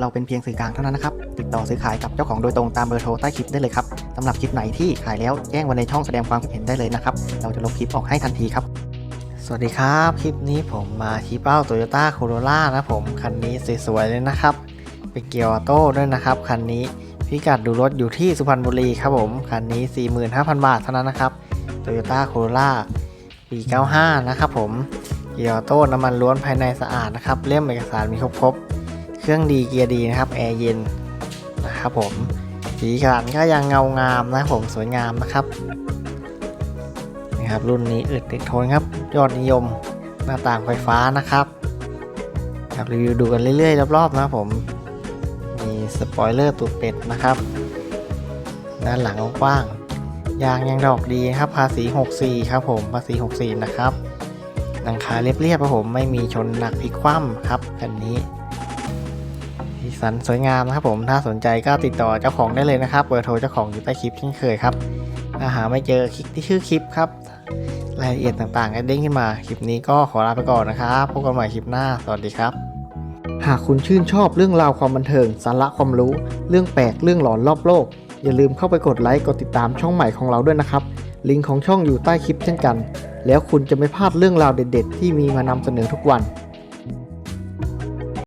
เราเป็นเพียงสื่อกลางเท่านั้นนะครับ ติดต่อซื้อขายกับเจ้าของโดยตรงตามเบอร์โทรใต้คลิปได้เลยครับสำหรับคลิปไหนที่ขายแล้วแจ้งไว้ในช่องแสดงความคิดเห็นได้เลยนะครับ เราจะลบคลิปออกให้ทันทีครับ สวัสดีครับ คลิปนี้ผมมาชี้เป้า Toyota Corolla นะผม คันนี้สวยๆเลยนะครับ เป็นเกียร์ออโต้ด้วยนะครับ คันนี้พิกัดดูรถอยู่ที่สุพรรณบุรีครับผม คันนี้ 45,000 บาทเท่านั้นนะครับ Toyota Corolla ปี 95 นะครับผม เกียร์ออโต้น้ำมันล้วนภายในสะอาดนะครับ เล่มเอกสารมีครบๆ เครื่องดีเกียร์ดีนะครับแอร์เย็นนะครับผมสีสันก็ยังเงางามนะผมสวยงามนะครับนี่ครับ รุ่นนี้อึดติดทนครับ ยอดนิยมหน้าต่างไฟฟ้านะครับครับรีวิวดูกันเรื่อยๆรอบๆนะครับผมมีสปอยเลอร์ตูดเป็ดนะครับ ด้านหลังกว้างยางยังดอกดีนะครับภาษี 64 ครับผมภาษี 64 นะครับหลังคาเรียบๆครับผมไม่มีชนหนักพลิกคว่ำครับคันนี้ สีสันสวยงามนะครับผมถ้าสนใจก็ติดต่อเจ้าของได้เลยนะครับเบอร์โทรเจ้าของอยู่ใต้คลิปเช่นเคยครับถ้าหาไม่เจอคลิกที่ชื่อคลิปครับรายละเอียดต่างๆก็เด้งขึ้นมาคลิปนี้ก็ขอลาไปก่อนนะครับพบกันใหม่คลิปหน้าสวัสดีครับ หากคุณชื่นชอบเรื่องราวความบันเทิงสาระความรู้ เรื่องแปลกเรื่องหลอนรอบโลก อย่าลืมเข้าไปกดไลค์กดติดตามช่องใหม่ของเราด้วยนะครับลิงก์ของช่องอยู่ใต้คลิปเช่นกัน แล้วคุณจะไม่พลาดเรื่องราวเด็ด ๆ ที่มีมานำเสนอทุกวัน